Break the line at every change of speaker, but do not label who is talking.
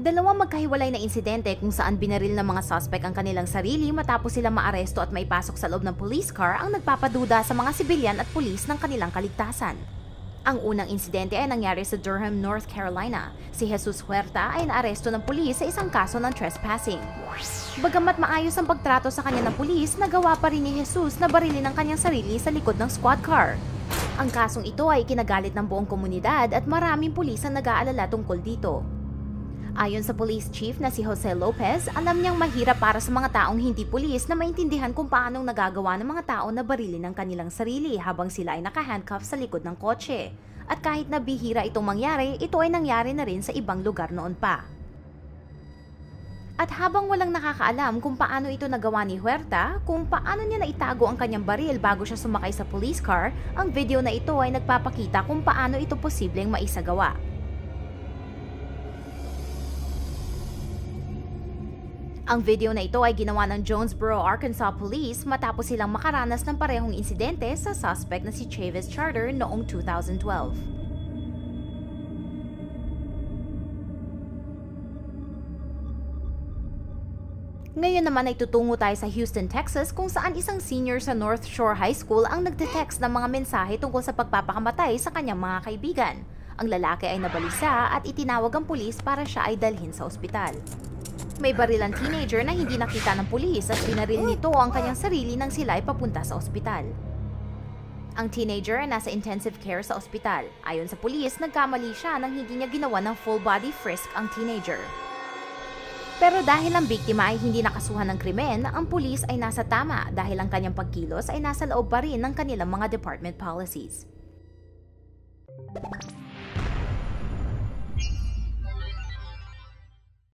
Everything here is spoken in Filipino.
Dalawang magkahiwalay na insidente kung saan binaril ng mga suspect ang kanilang sarili matapos sila maaresto at maipasok sa loob ng police car ang nagpapaduda sa mga sibilyan at pulis ng kanilang kaligtasan. Ang unang insidente ay nangyari sa Durham, North Carolina. Si Jesus Huerta ay naaresto ng pulis sa isang kaso ng trespassing. Bagamat maayos ang pagtrato sa kanya ng pulis, nagawa pa rin ni Jesus na barilin ang kanyang sarili sa likod ng squad car. Ang kasong ito ay kinagalit ng buong komunidad at maraming pulis ang nag-aalala tungkol dito. Ayon sa police chief na si Jose Lopez, alam niyang mahirap para sa mga taong hindi pulis na maintindihan kung paanong nagagawa ng mga tao na barilin ang kanilang sarili habang sila ay nakahandcuff sa likod ng kotse. At kahit na bihira itong mangyari, ito ay nangyari na rin sa ibang lugar noon pa. At habang walang nakakaalam kung paano ito nagawa ni Huerta, kung paano niya naitago ang kanyang baril bago siya sumakay sa police car, ang video na ito ay nagpapakita kung paano ito posibleng maisagawa. Ang video na ito ay ginawa ng Jonesboro, Arkansas Police matapos silang makaranas ng parehong insidente sa suspect na si Chavis Charter noong 2012. Ngayon naman ay tutungo tayo sa Houston, Texas kung saan isang senior sa North Shore High School ang nagte-text ng mga mensahe tungkol sa pagpapakamatay sa kanyang mga kaibigan. Ang lalaki ay nabalisa at itinawag ang pulis para siya ay dalhin sa ospital. May baril ang teenager na hindi nakita ng pulis at pinaril nito ang kanyang sarili nang sila ay papunta sa ospital. Ang teenager ay nasa intensive care sa ospital. Ayon sa pulis, nagkamali siya nang hindi niya ginawa ng full body frisk ang teenager. Pero dahil ang biktima ay hindi nakasuhan ng krimen, ang pulis ay nasa tama dahil ang kanyang pagkilos ay nasa loob pa rin ng kanilang mga department policies.